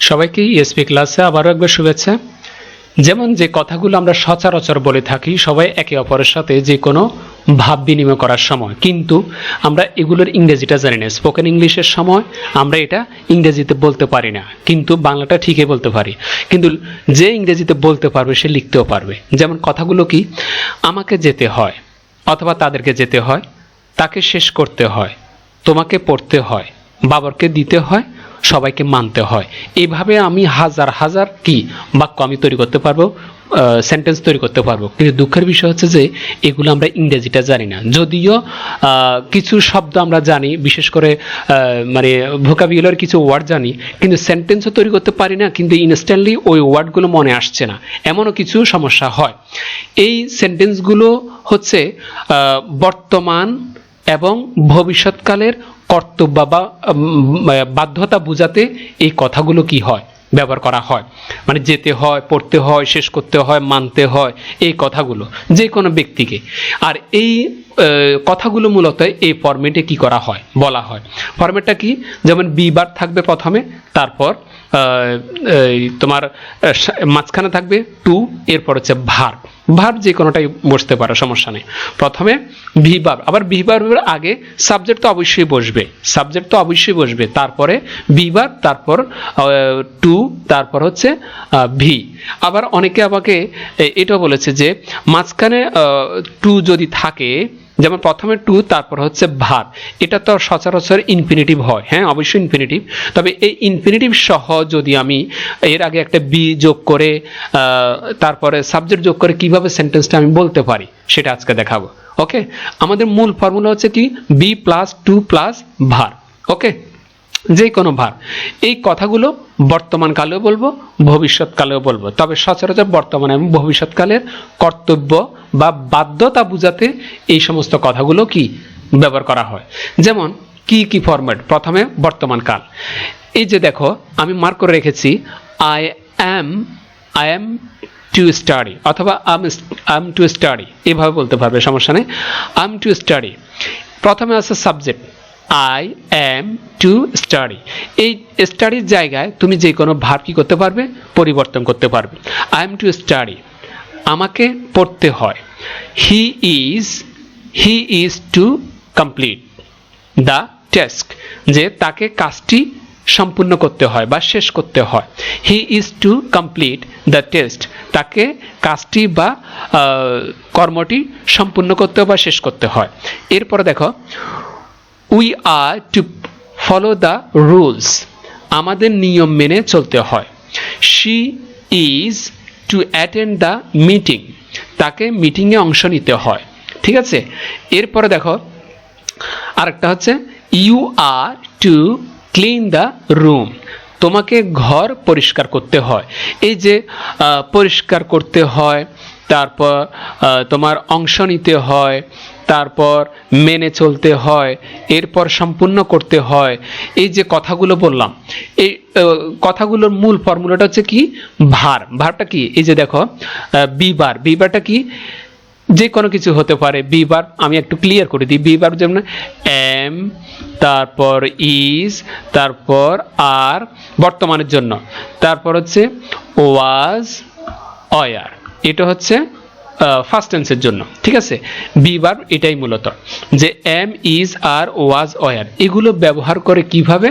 সবাইকে এসপি ক্লাসে আবারও একবার শুভেচ্ছা। যেমন যে কথাগুলো আমরা সচরাচর বলে থাকি, সবাই একে অপরের সাথে যে কোনো ভাব বিনিময় করার সময়। কিন্তু আমরা এগুলোর ইংরেজিটা জানি না। স্পোকেন ইংলিশের সময় আমরা এটা ইংরেজিতে বলতে পারি না। কিন্তু বাংলাটা ঠিকই বলতে পারি। কিন্তু যে ইংরেজিতে বলতে পারবে, সে লিখতেও পারবে। যেমন কথাগুলো কি? আমাকে যেতে হয় অথবা তাদেরকে যেতে হয়, তাকে শেষ করতে হয়, তোমাকে পড়তে হয়, বাবরকে দিতে হয় সবাইকে মানতে হয়। এইভাবে আমি হাজার হাজার কি বাক্য আমি তৈরি করতে পারব সেন্টেন্স তৈরি করতে পারব। কিন্তু দুঃখের বিষয় হচ্ছে যে, এগুলো আমরা ইংরেজিটা জানি না। যদিও কিছু শব্দ আমরা জানি, বিশেষ করে মানে ভোকাবিউলার কিছু ওয়ার্ড জানি, কিন্তু সেন্টেন্সও তৈরি করতে পারি না, কিন্তু ইনস্ট্যান্টলি ওই ওয়ার্ডগুলো মনে আসছে না। এমনও কিছু সমস্যা হয়। এই সেন্টেন্সগুলো হচ্ছে বর্তমান এবং ভবিষ্যৎকালের কর্তব্য বা বাধ্যতা বোঝাতে এই কথাগুলো কি হয়, ব্যবহার করা হয়। মানে যেতে হয়, পড়তে হয়, শেষ করতে হয়, মানতে হয়, এই কথাগুলো, যে কোনো ব্যক্তিকে। আর এই কথাগুলো মূলত এই ফর্মেটে কি করা হয়, বলা হয়। ফরম্যাটটা কি? যেমন বিবার থাকবে প্রথমে, তারপর তোমার মাঝখানে থাকবে টু এরপর হচ্ছে ভার ভার যে কোনোটাই বসতে পারে, সমস্যা নেই। প্রথমে ভিভার আবার ভিভারের আগে সাবজেক্ট তো অবশ্যই বসবে। সাবজেক্ট তো অবশ্যই বসবে। তারপরে ভিভার তারপর টু তারপর হচ্ছে ভি আবার অনেকে আমাকে এটা বলেছে যে, মাঝখানে টু যদি থাকে যেমন প্রথমে টু, তারপর হচ্ছে ভার। এটা তো সচরাচর ইনফিনিটিভ হয়। হ্যাঁ অবশ্যই ইনফিনিটিভ তবে এই ইনফিনিটিভ সহ যদি আমি এর আগে একটা বি যোগ করে তারপরে সাবজেক্ট যোগ করে কীভাবে সেন্টেন্সটা আমি বলতে পারি, সেটা আজকে দেখাবো। ওকে? আমাদের মূল ফর্মুলা হচ্ছে কি? B plus to plus verb. ওকে? যে কোনো ভার। এই কথাগুলো বর্তমান কালেও বলব, ভবিষ্যৎকালেও বলব। তবে সচরাচর বর্তমান এবং ভবিষ্যৎকালের কর্তব্য বা বাধ্যতা বুঝাতে এই সমস্ত কথাগুলো কি ব্যবহার করা হয়। যেমন, কি কি ফরম্যাট প্রথমে বর্তমান কাল এই যে দেখো, আমি মার্ক করে রেখেছি I am I am to study অথবা আম আম টু স্টাডি এভাবে বলতে পারবে, সমস্যা নেই। আম টু স্টাডি প্রথমে আছে subject I am to study এই স্টাডির জায়গায় তুমি যে কোনো ভাব কি করতে পারবে? পরিবর্তন করতে পারবে। আই এম টু স্টাডি আমাকে পড়তে হয়। He is he is to complete the task যে তাকে কাজটি সম্পূর্ণ করতে হয় বা শেষ করতে হয়। He is to complete the test তাকে কাজটি বা কর্মটি সম্পূর্ণ করতে বা শেষ করতে হয়। এরপরে দেখো we are to follow the rules আমাদের নিয়ম মেনে চলতে হয়। She is to attend the meeting তাকে মিটিংয়ে অংশ নিতে হয়। ঠিক আছে? এরপরে দেখো, আরেকটা হচ্ছে you are to clean the room তোমাকে ঘর পরিষ্কার করতে হয়। এই যে পরিষ্কার করতে হয়, তারপর তোমার অংশ নিতে হয় তারপর মেনে চলতে হয়, এরপর সম্পূর্ণ করতে হয়। এই যে কথাগুলো বললাম, এই কথাগুলোর মূল ফর্মুলাটা হচ্ছে কি? ভার। ভারটা কি? এই যে দেখো বিবার। বিবারটা কি? যে কোনো কিছু হতে পারে। বিবার, আমি একটু ক্লিয়ার করে দিই। বিবার যেমন এম, তারপর ইজ, তারপর আর বর্তমানের জন্য। তারপর হচ্ছে ওয়াজ, অয়ার। এটা হচ্ছে ফার্স্ট টেন্সের জন্য, ঠিক আছে? বি বার এটাই মূলত, যে am is are was were এগুলো ব্যবহার করে কীভাবে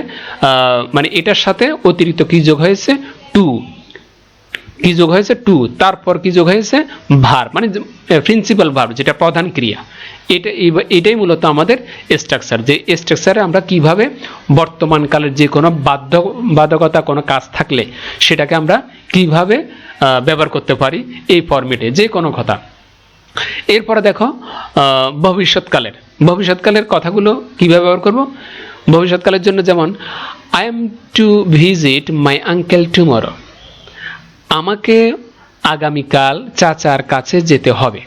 মানে এটার সাথে অতিরিক্ত কি যোগ হয়েছে? টু কি যোগ হয়েছে? টু তারপর কি যোগ হয়েছে? ভার মানে প্রিন্সিপাল ভার যেটা প্রধান ক্রিয়া। এটা এটাই মূলত আমাদের স্ট্রাকচার যে স্ট্রাকচারে আমরা কীভাবে বর্তমানকালের যে কোনো বাধ্য, বাধকতা, কোনো কাজ থাকলে সেটাকে আমরা কীভাবে ব্যবহার করতে পারি এই ফর্মেটে যে কোনো কথা। এরপরে দেখো ভবিষ্যৎকালের। ভবিষ্যৎকালের কথাগুলো কীভাবে ব্যবহার করব? ভবিষ্যৎকালের জন্য যেমন I am to visit my uncle tomorrow আমাকে আগামীকাল চাচার কাছে যেতে হবে।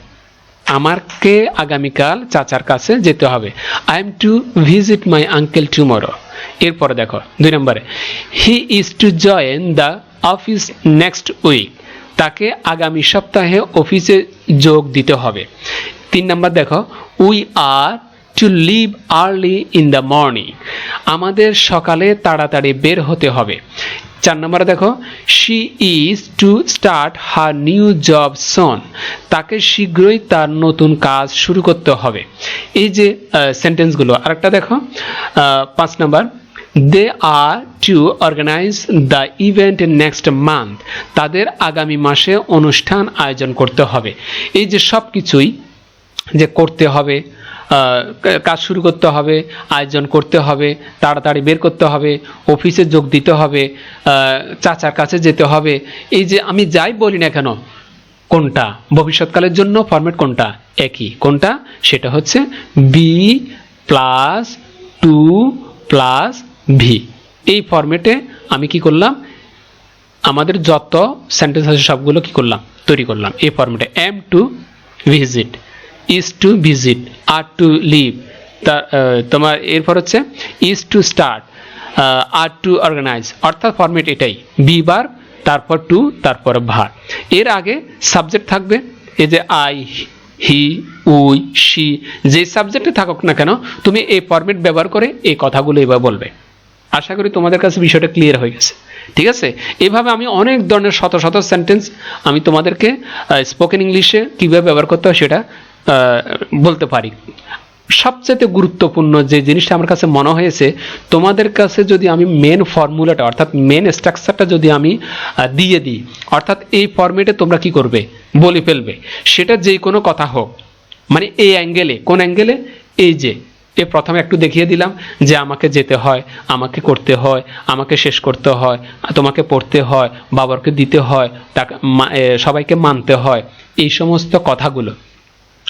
আমাকে আগামীকাল চাচার কাছে যেতে হবে। I am to visit my uncle tomorrow এরপরে দেখো, দুই নম্বরে he is to join the office next week তাকে আগামী সপ্তাহে অফিসে যোগ দিতে হবে। তিন নম্বর দেখো we are to leave early in the morning আমাদের সকালে তাড়াতাড়ি বের হতে হবে। চার নম্বরে দেখো she is to start her new job soon তাকে শীঘ্রই তার নতুন কাজ শুরু করতে হবে। এই যে সেন্টেন্সগুলো আরেকটা দেখো পাঁচ নম্বর they are to organise the event next month তাদের আগামী মাসে অনুষ্ঠান আয়োজন করতে হবে। এই যে সব কিছুই যে করতে হবে কাজ শুরু করতে হবে, আয়োজন করতে হবে, তাড়াতাড়ি বের করতে হবে, অফিসে যোগ দিতে হবে চাচার কাছে যেতে হবে। এই যে আমি যাই বলি না কেন, কোনটা? ভবিষ্যৎকালের জন্য ফরম্যাট কোনটা? একই। কোনটা? সেটা হচ্ছে be plus to plus V এই ফরম্যাটে আমি কি করলাম? আমাদের যত সেন্টেন্স আছে সবগুলো কি করলাম? তৈরি করলাম। এই ফরম্যাটে am to visit is to visit are to leave তোমার এরপর হচ্ছে is to start are to organise অর্থাৎ ফরম্যাট এটাই বি বার তারপর টু তারপর ভার এর আগে সাবজেক্ট থাকবে, এই যে আই হি উই শি যে সাবজেক্টে থাকুক না কেন, তুমি এই ফরম্যাট ব্যবহার করে এই কথাগুলো এবার বলবে। আশা করি তোমাদের কাছে বিষয়টা ক্লিয়ার হয়ে গেছে। ঠিক আছে? এভাবে আমি অনেক ধরনের শত শত সেন্টেন্স আমি তোমাদেরকে স্পোকেন ইংলিশে কীভাবে ব্যবহার করতে হয় সেটা বলতে পারি। সবচেয়ে গুরুত্বপূর্ণ যে জিনিসটা আমার কাছে মনে হয়েছে, তোমাদের কাছে যদি আমি মেন ফর্মুলাটা অর্থাৎ মেন স্ট্রাকচারটা যদি আমি দিয়ে দিই, অর্থাৎ এই ফর্মেটে তোমরা কি করবে? বলে ফেলবে। সেটা যে কোনো কথা হোক। মানে এই অ্যাঙ্গেলে কোন অ্যাঙ্গেলে এই যে, এ প্রথমে একটু দেখিয়ে দিলাম যে আমাকে যেতে হয়, আমাকে করতে হয়, আমাকে শেষ করতে হয়, তোমাকে পড়তে হয় বাবাকে দিতে হয় মা- সবাইকে মানতে হয়, এই সমস্ত কথাগুলো।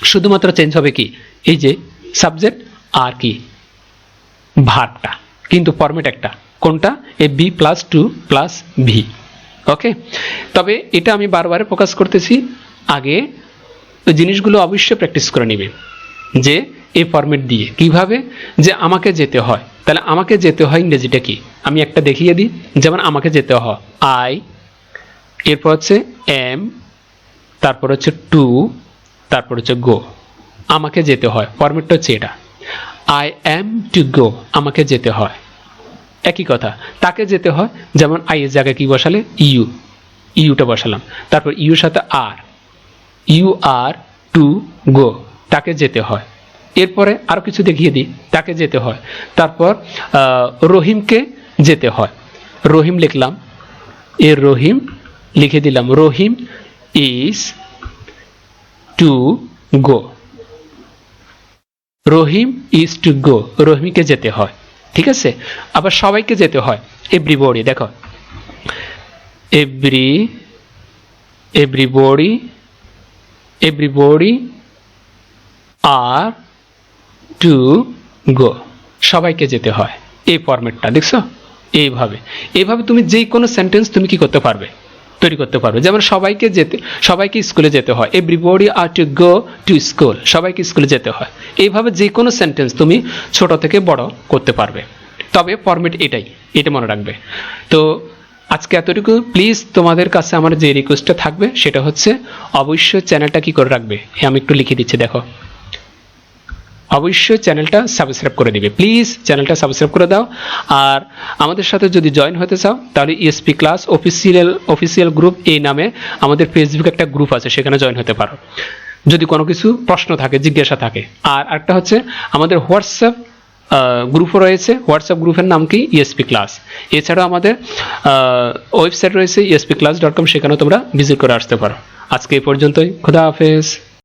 শুধুমাত্র চেঞ্জ হবে কি? এই যে সাবজেক্ট আর কি? ভার্বটা কিন্তু ফরম্যাট একটা। কোনটা? A be plus to plus V okay তবে এটা আমি বারবার ফোকাস করতেছি, আগে জিনিসগুলো অবশ্যই প্র্যাকটিস করে নেবে। যে এই ফরম্যাট দিয়ে। কীভাবে? যে আমাকে যেতে হয়। তাহলে আমাকে যেতে হয় ইংরেজিটা কি? আমি একটা দেখিয়ে দিই। যেমন আমাকে যেতে হয়। আই এরপর হচ্ছে এম তারপর হচ্ছে টু তারপর হচ্ছে গো আমাকে যেতে হয়। ফরম্যাটটা হচ্ছে এটা। আই অ্যাম টু গো আমাকে যেতে হয়। একই কথা। তাকে যেতে হয়। যেমন আই এর জায়গায় কি বসালে? ইউ ইউটা বসালাম। তারপর ইউর সাথে আর ইউ আর টু গো তাকে যেতে হয়। এরপরে আরও কিছু দেখিয়ে দিই। তাকে যেতে হয়। তারপর রহিমকে যেতে হয়। রহিম লিখলাম। এর রহিম, লিখে দিলাম। Rahim is to go Rahim is to go রহিমকে যেতে হয়। ঠিক আছে? আবার সবাইকে যেতে হয়। এভরিবডি দেখো। Every everybody everybody are to go সবাইকে যেতে হয়। এই ফরম্যাটটা দেখছ? এইভাবে। এইভাবে তুমি যে কোনো সেন্টেন্স তুমি কি করতে পারবে? তৈরি করতে পারবে। যেমন সবাইকে যেতে, সবাইকে স্কুলে যেতে হয়। Everybody are to go to school সবাইকে স্কুলে যেতে হয়। এইভাবে যে কোনো সেন্টেন্স তুমি ছোট থেকে বড় করতে পারবে। তবে ফরম্যাট এটাই, এটা মনে রাখবে। তো আজকে এতটুকু। প্লিজ তোমাদের কাছে আমার যে রিকোয়েস্টটা থাকবে, সেটা হচ্ছে অবশ্যই চ্যানেলটা কি করে রাখবে? এ আমি একটু লিখে দিচ্ছি, দেখো। অবশ্যই চ্যানেলটা সাবস্ক্রাইব করে দিবে। প্লিজ চ্যানেলটা সাবস্ক্রাইব করে দাও। আর আমাদের সাথে যদি জয়েন হতে চাও, তাহলে ESP class official official group এই নামে আমাদের ফেসবুক একটা গ্রুপ আছে, সেখানে জয়েন হতে পারো। যদি কোনো কিছু প্রশ্ন থাকে, জিজ্ঞাসা থাকে। আর একটা হচ্ছে, আমাদের হোয়াটসঅ্যাপ গ্রুপও রয়েছে। হোয়াটসঅ্যাপ গ্রুপের নাম কি? ইএসপি ক্লাস এছাড়াও আমাদের ওয়েবসাইট রয়েছে ইএসপি ক্লাস ডট কম সেখানেও তোমরা ভিজিট করে আসতে পারো। আজকে এই পর্যন্তই। খুদা হাফেজ।